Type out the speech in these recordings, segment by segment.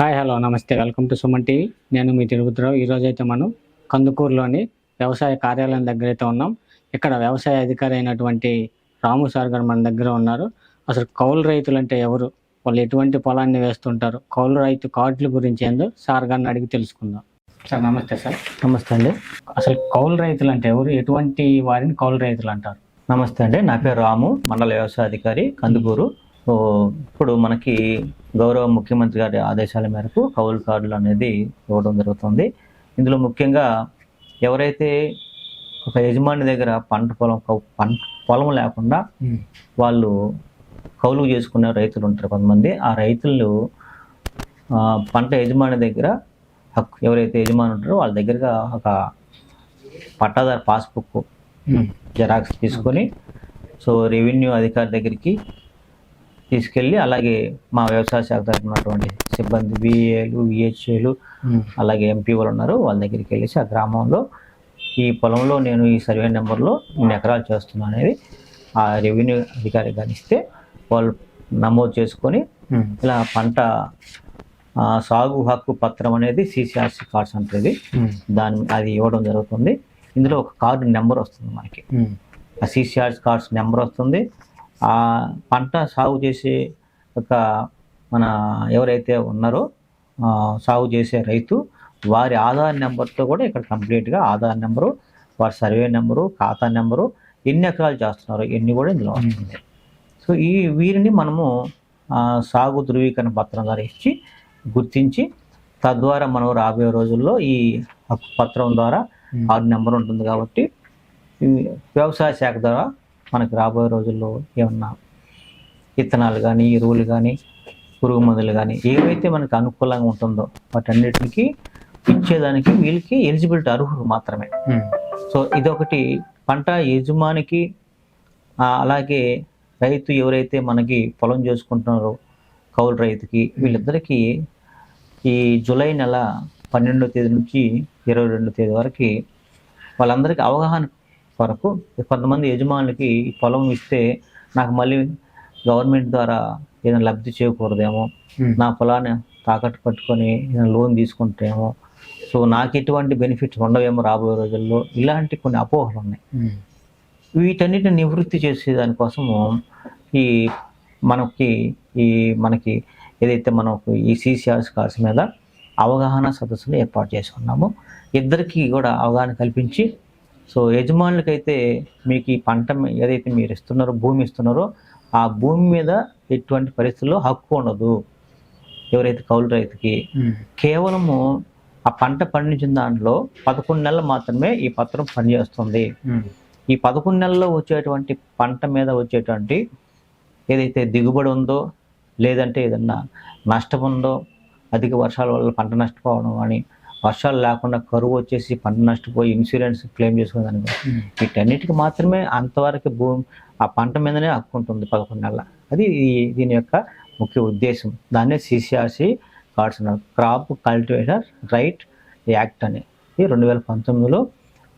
Hi hello నమస్తే. Welcome to Suman TV. నేను మీ తిరుగుతురావు ఈరోజు అయితే మనం కందుకూరులోని వ్యవసాయ కార్యాలయం దగ్గర అయితే ఉన్నాం. ఇక్కడ వ్యవసాయ అధికారి అయినటువంటి రాము సార్ గారు మన దగ్గర ఉన్నారు. అసలు కౌలు రైతులు అంటే ఎవరు? వాళ్ళు ఎటువంటి పొలాన్ని వేస్తుంటారు? కౌలు రైతు కార్డుల గురించి ఏందో సార్ గారిని అడిగి తెలుసుకుందాం. సార్ నమస్తే సార్. నమస్తే అండి. అసలు కౌలు రైతులు అంటే ఎవరు? ఎటువంటి వారిని కౌలు రైతులు అంటారు? నమస్తే అండి. నా పేరు రాము మండల వ్యవసాయ అధికారి కందుకూరు. ఇప్పుడు మనకి గౌరవ ముఖ్యమంత్రి గారి ఆదేశాల మేరకు కౌలు కార్డులు అనేది ఇవ్వడం జరుగుతుంది. ఇందులో ముఖ్యంగా ఎవరైతే ఒక యజమాని దగ్గర పంట పొలం పంట పొలం లేకుండా వాళ్ళు కౌలు చేసుకునే రైతులు ఉంటారు కొంతమంది. ఆ రైతులు పంట యజమాని దగ్గర హక్కు ఎవరైతే యజమాని ఉంటారో వాళ్ళ దగ్గరగా ఒక పట్టాదారు పాస్బుక్ జెరాక్స్ తీసుకొని సో రెవెన్యూ అధికారి దగ్గరికి తీసుకెళ్ళి అలాగే మా వ్యవసాయ శాఖ తరఫున ఉన్నటువంటి సిబ్బంది విఏలు విహెచ్ఏలు అలాగే ఎంపీఓలు ఉన్నారు. వాళ్ళ దగ్గరికి వెళ్ళేసి ఆ గ్రామంలో ఈ పొలంలో నేను ఈ సర్వే నెంబర్లో ఇన్ని ఎకరాలు చేస్తున్నాను అనేది ఆ రెవెన్యూ అధికారి ఇస్తే వాళ్ళు నమోదు చేసుకొని ఇలా పంట సాగు హక్కు పత్రం అనేది సిసిఆర్సి కార్డ్స్ అంటుంది. దాని అది ఇవ్వడం జరుగుతుంది. ఇందులో ఒక కార్డు నెంబర్ వస్తుంది మనకి. ఆ సిసిఆర్స్ కార్డ్స్ నెంబర్ వస్తుంది. ఆ పంట సాగు చేసే ఒక మన ఎవరైతే ఉన్నారో సాగు చేసే రైతు వారి ఆధార్ నెంబర్తో కూడా ఇక్కడ కంప్లీట్గా ఆధార్ నెంబరు వారి సర్వే నెంబరు ఖాతా నెంబరు ఎన్ని ఎకరాలు చేస్తున్నారు ఎన్ని కూడా ఇందులో వస్తుంది సో ఈ వీరిని మనము సాగు ధృవీకరణ పత్రం ద్వారా ఇచ్చి గుర్తించి తద్వారా మనం రాబోయే రోజుల్లో ఈ పత్రం ద్వారా కార్డు నెంబర్ ఉంటుంది కాబట్టి వ్యవసాయ శాఖ ద్వారా మనకి రాబోయే రోజుల్లో ఏమన్నా విత్తనాలు కానీ ఎరువులు కానీ పురుగు మందులు కానీ ఏవైతే మనకు అనుకూలంగా ఉంటుందో వాటన్నిటికి ఇచ్చేదానికి వీళ్ళకి ఎలిజిబిలిటీ అర్హులు మాత్రమే. సో ఇదొకటి. పంట యజమానికి అలాగే రైతు ఎవరైతే మనకి పొలం చేసుకుంటున్నారో కౌలు రైతుకి వీళ్ళిద్దరికీ ఈ జూలై నెల పన్నెండో తేదీ నుంచి ఇరవై రెండో తేదీ వరకు వాళ్ళందరికీ అవగాహన కొరకు కొంతమంది యజమానులకి ఈ పొలం ఇస్తే నాకు మళ్ళీ గవర్నమెంట్ ద్వారా ఏదైనా లబ్ధి చేయకూడదేమో నా పొలాన్ని తాకట్టు పట్టుకొని ఏదైనా లోన్ తీసుకుంటేమో. సో నాకు ఎటువంటి బెనిఫిట్స్ ఉండవేమో రాబోయే రోజుల్లో ఇలాంటి కొన్ని అపోహలు ఉన్నాయి. వీటన్నిటిని నివృత్తి చేసే దానికోసము ఈ మనకి ఈ మనకి ఏదైతే మనకు ఈ సిసిఆర్స్ కార్డ్స్ మీద అవగాహన సదస్సులు ఏర్పాటు చేసి ఉన్నాము ఇద్దరికి కూడా అవగాహన కల్పించి సో యజమానులకైతే మీకు ఈ పంట మీ- ఏదైతే మీరు ఇస్తున్నారో భూమి ఇస్తున్నారో ఆ భూమి మీద ఎటువంటి పరిస్థితుల్లో హక్కు ఉండదు. ఎవరైతే కౌలు రైతుకి కేవలము ఆ పంట పండించిన దాంట్లో పదకొండు నెలలు మాత్రమే ఈ పత్రం పనిచేస్తుంది. ఈ పదకొండు నెలల్లో వచ్చేటువంటి పంట మీద వచ్చేటువంటి ఏదైతే దిగుబడి ఉందో లేదంటే ఏదన్నా నష్టం ఉందో అధిక వర్షాల వల్ల పంట నష్టపోవడం కానీ వర్షాలు లేకుండా కరువు వచ్చేసి పంట నష్టపోయి ఇన్సూరెన్స్ క్లెయిమ్ చేసుకునేదానికి వీటన్నిటికి మాత్రమే అంతవరకు భూమి ఆ పంట మీదనే హక్కు ఉంటుంది పదకొండు నెలల. అది ఈ- దీని యొక్క ముఖ్య ఉద్దేశం. దాన్నే సిసిఆర్సి కార్డ్స్ అన్నారు. క్రాప్ కల్టివేటర్ రైట్ యాక్ట్ అని. ఇది రెండు వేల పంతొమ్మిదిలో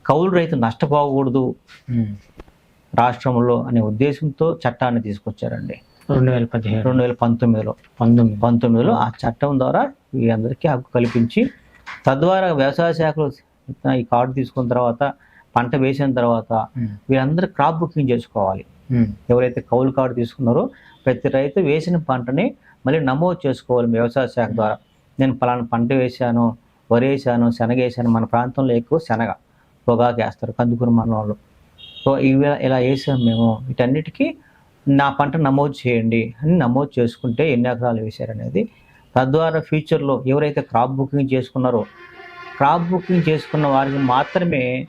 కౌలు రైతు నష్టపోకూడదు రాష్ట్రంలో అనే ఉద్దేశంతో చట్టాన్ని తీసుకొచ్చారండి. రెండు వేల పదిహేడు. రెండు వేల పంతొమ్మిదిలో. పంతొమ్మిది. పంతొమ్మిదిలో ఆ చట్టం ద్వారా వీరందరికీ హక్కు కల్పించి తద్వారా వ్యవసాయ శాఖలో ఈ కార్డు తీసుకున్న తర్వాత పంట వేసిన తర్వాత వీరందరూ క్రాప్ బుకింగ్ చేసుకోవాలి. ఎవరైతే కౌలు కార్డు తీసుకున్నారో ప్రతి రైతు వేసిన పంటని మళ్ళీ నమోదు చేసుకోవాలి వ్యవసాయ శాఖ ద్వారా. నేను పలానా పంట వేశాను వరి వేసాను శనగ వేసాను మన ప్రాంతంలో ఎక్కువ శనగ పొగాకు వేస్తారు కందుకూరు మండలంలో సో ఇవి ఇలా వేసాం మేము. వీటన్నిటికీ నా పంట నమోదు చేయండి అని నమోదు చేసుకుంటే ఎన్ని ఎకరాలు వేశారనేది తద్వారా ఫ్యూచర్లో ఎవరైతే క్రాప్ బుకింగ్ చేసుకున్నారో క్రాప్ బుకింగ్ చేసుకున్న వారికి మాత్రమే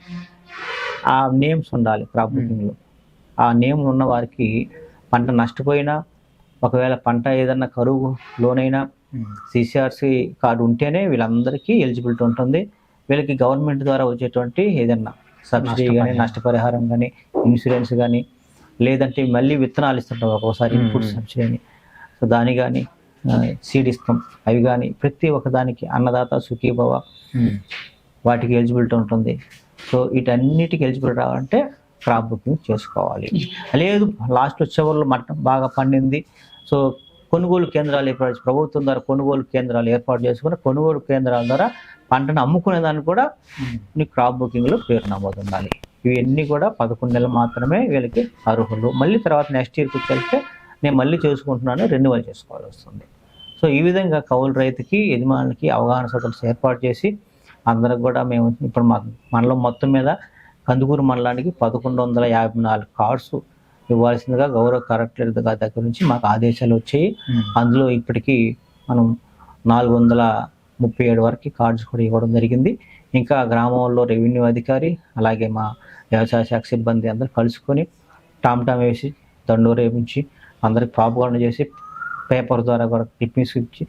ఆ నేమ్స్ ఉండాలి క్రాప్ బుకింగ్లో ఆ నేమ్ ఉన్న వారికి పంట నష్టపోయినా ఒకవేళ పంట ఏదన్నా కరువు లోనైనా సిసిఆర్సి కార్డు ఉంటేనే వీళ్ళందరికీ ఎలిజిబిలిటీ ఉంటుంది. వీళ్ళకి గవర్నమెంట్ ద్వారా వచ్చేటువంటి ఏదన్నా సబ్సిడీ కానీ నష్టపరిహారం. కానీ ఇన్సూరెన్స్ కానీ లేదంటే మళ్ళీ విత్తనాలు ఇస్తుంటాం ఒక్కోసారి ఇన్పుట్ మ్మ్. సబ్సిడీ అని. సో దాని కానీ సీడ్ ఇస్తాం అవి కానీ ప్రతి ఒక్క దానికి అన్నదాత సుఖీభవ వాటికి ఎలిజిబిలిటీ ఉంటుంది. సో వీటన్నిటికి ఎలిజిబిలిటీ రావాలంటే క్రాప్ బుకింగ్ చేసుకోవాలి. లేదు లాస్ట్ వచ్చే వాళ్ళు మట్ట బాగా పండింది. సో కొనుగోలు కేంద్రాలు ఏర్పాటు ప్రభుత్వం ద్వారా కొనుగోలు కేంద్రాలు ఏర్పాటు చేసుకుని కొనుగోలు కేంద్రాల ద్వారా పంటను అమ్ముకునే దానికి కూడా నీ క్రాప్ బుకింగ్లో పేరు నమోదు ఉండాలి ఇవన్నీ కూడా పదకొండు నెలలు మాత్రమే వీళ్ళకి అర్హులు. మళ్ళీ తర్వాత నెక్స్ట్ ఇయర్కి వెళ్తే నేను మళ్ళీ చేసుకుంటున్నాను రెన్యువల్ చేసుకోవాల్సి వస్తుంది. సో ఈ విధంగా కౌలు రైతుకి యజమానులకి అవగాహన సదస్సు ఏర్పాటు చేసి అందరికి కూడా మేము ఇప్పుడు మా మండలం మొత్తం మీద కందుకూరు మండలానికి పదకొండు వందల యాభై నాలుగు కార్డ్స్ ఇవ్వాల్సిందిగా గౌరవ కలెక్టర్ గారి దగ్గర నుంచి మాకు ఆదేశాలు వచ్చాయి. అందులో ఇప్పటికీ మనం నాలుగు వందల ముప్పై ఏడు వరకు కార్డ్స్ కూడా ఇవ్వడం జరిగింది. ఇంకా గ్రామంలో రెవెన్యూ అధికారి అలాగే మా వ్యవసాయ శాఖ సిబ్బంది అందరూ కలుసుకొని టామ్ టామ్ వేసి దండోరు వేయించి అందరికి పాపుకరణ చేసి పేపర్ ద్వారా కూడా క్లిప్పింగ్స్ ఇచ్చి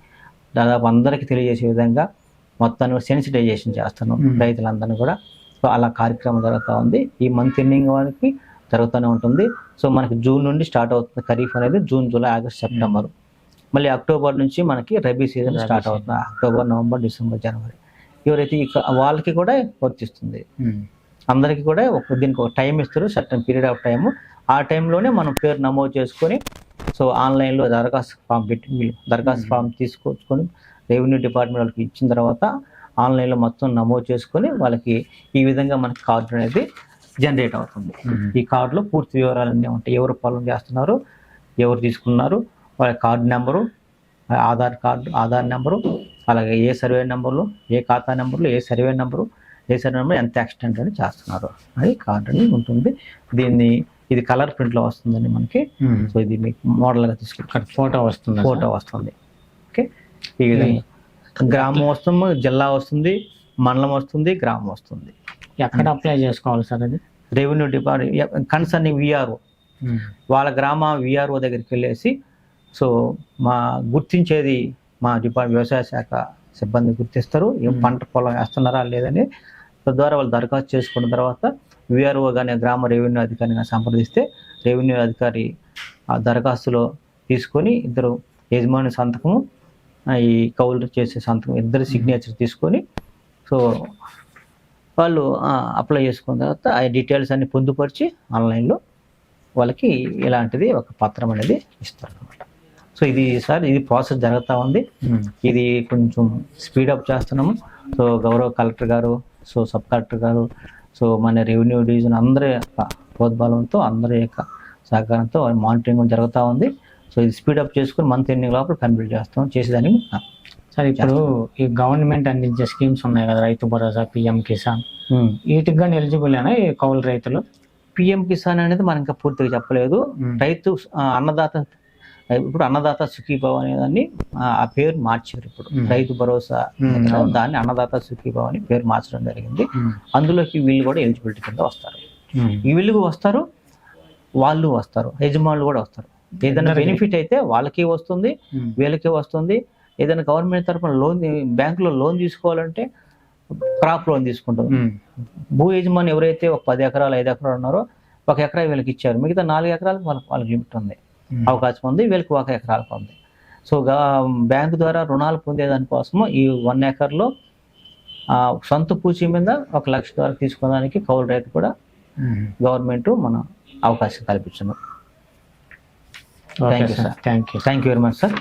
దాదాపు అందరికీ తెలియజేసే విధంగా మొత్తాన్ని సెన్సిటైజేషన్ చేస్తాను మ్మ్. రైతులందరినీ కూడా. సో అలా కార్యక్రమం జరుగుతూ ఉంది. ఈ మంత్ ఎండింగ్ వరకు జరుగుతూనే ఉంటుంది. సో మనకి జూన్ నుండి స్టార్ట్ అవుతుంది ఖరీఫ్ అనేది జూన్ జూలై ఆగస్ట్ సెప్టెంబర్. మళ్ళీ అక్టోబర్ నుంచి మనకి రబీ సీజన్ స్టార్ట్. అవుతుంది. అక్టోబర్ నవంబర్ డిసెంబర్ జనవరి. ఎవరైతే వాళ్ళకి కూడా వర్తిస్తుంది. అందరికీ కూడా ఒక దీనికి ఒక టైం ఇస్తారు. సర్టన్ పీరియడ్ ఆఫ్ టైం ఆ టైంలోనే మనం పేరు నమోదు చేసుకొని సో ఆన్లైన్లో దరఖాస్తు ఫామ్ పెట్టి వీళ్ళు దరఖాస్తు. ఫామ్ తీసుకొచ్చుకొని రెవెన్యూ డిపార్ట్మెంట్ వాళ్ళకి ఇచ్చిన తర్వాత ఆన్లైన్లో మొత్తం నమోదు చేసుకొని వాళ్ళకి ఈ విధంగా మనకి కార్డు అనేది జనరేట్ అవుతుంది. ఈ కార్డులో పూర్తి వివరాలన్నీ ఉంటాయి. ఎవరు పొలం చేస్తున్నారు ఎవరు తీసుకున్నారు వాళ్ళ card number Aadhaar card Aadhaar number అలాగే ఏ సర్వే నెంబర్లు ఏ ఖాతా నెంబర్లు ఏ సర్వే నెంబరు ఏ సర్వే నెంబర్ ఎంత యాక్సిడెంట్ అని చేస్తున్నారు. అది కార్డు అని ఉంటుంది. దీన్ని ఇది కలర్ ప్రింట్లో వస్తుందండి మనకి. సో ఇది మీకు మోడల్గా తీసుకుంటాం ఇక్కడ ఫోటో వస్తుంది ఫోటో వస్తుంది. ఓకే? ఈ విధంగా. గ్రామం వస్తుంది జిల్లా వస్తుంది మండలం వస్తుంది గ్రామం వస్తుంది. ఎక్కడ అప్లై చేసుకోవాలి సార్ అది? రెవెన్యూ డిపార్ట్మెంట్ కన్సర్న్ విఆర్ఓ వాళ్ళ గ్రామ విఆర్ఓ దగ్గరికి వెళ్ళేసి సో మా గుర్తించేది మా డిపార్ట్మెంట్ వ్యవసాయ శాఖ సిబ్బంది గుర్తిస్తారు. ఏం. పంట పొలం వేస్తున్నారా లేదని. తద్వారా వాళ్ళు దరఖాస్తు చేసుకున్న తర్వాత విఆర్ఓ కానీ గ్రామ రెవెన్యూ అధికారిని సంప్రదిస్తే రెవెన్యూ అధికారి ఆ దరఖాస్తులో తీసుకొని ఇద్దరు యజమాని సంతకము ఈ కౌలు చేసే సంతకం ఇద్దరు సిగ్నేచర్ తీసుకొని సో వాళ్ళు అప్లై చేసుకున్న తర్వాత ఆ డీటెయిల్స్ అన్ని పొందుపరిచి ఆన్లైన్లో వాళ్ళకి ఇలాంటిది ఒక పత్రం అనేది ఇస్తారు అనమాట సో ఇది సార్ ఇది ప్రాసెస్ జరుగుతూ ఉంది. ఇది కొంచెం స్పీడప్ చేస్తున్నాము. సో గౌరవ కలెక్టర్ గారు సో సబ్ కలెక్టర్ గారు సో మన రెవెన్యూ డివిజన్ అందరి యొక్క ప్రోద్బలంతో అందరి యొక్క సహకారంతో మానిటరింగ్ జరుగుతూ ఉంది. సో ఇది స్పీడప్ చేసుకుని మంత్ ఎండింగ్ లోపల కంప్లీట్ చేస్తాం చేసేదానికి సార్ ఇప్పుడు ఈ గవర్నమెంట్ అందించే స్కీమ్స్ ఉన్నాయి కదా రైతు భరోసా పిఎం కిసాన్ వీటికి కానీ ఎలిజిబుల్ అయినా ఈ కౌలు రైతులు? పిఎం కిసాన్ అనేది మనం ఇంకా పూర్తిగా చెప్పలేదు. రైతు అన్నదాత ఇప్పుడు అన్నదాత సుఖీభావ అనేదాన్ని ఆ, ఆ పేరు మార్చారు ఇప్పుడు. రైతు భరోసా. దాన్ని అన్నదాత సుఖీభావ అని పేరు మార్చడం జరిగింది. అందులోకి వీళ్ళు కూడా ఎలిజిబిలిటీ కింద వస్తారు. ఈ వీళ్ళు వస్తారు వాళ్ళు వస్తారు యజమానులు కూడా వస్తారు. ఏదైనా. బెనిఫిట్ అయితే వాళ్ళకి వస్తుంది వీళ్ళకి వస్తుంది. ఏదైనా గవర్నమెంట్ తరఫున లోన్ బ్యాంకులో లోన్ తీసుకోవాలంటే క్రాప్ లోన్ తీసుకుంటాం భూ యజమాని ఎవరైతే ఒక పది ఎకరాలు ఐదు ఎకరాలు ఉన్నారో ఒక ఎకరా వీళ్ళకి ఇచ్చారు. మిగతా నాలుగు ఎకరాలకు వాళ్ళకి వాళ్ళకి లిమిట్ ఉంది. అవకాశం ఉంది వీళ్ళకి ఒక ఎకరాలకు ఉంది. సో బ్యాంకు ద్వారా రుణాలు పొందేదానికోసము ఈ వన్ ఎకర్లో ఆ, సొంత పూచి మీద ఒక లక్ష వరకు తీసుకోవడానికి కౌలు రైతు కూడా గవర్నమెంట్ మన అవకాశం కల్పించను Thank you, sir thank you thank you very much sir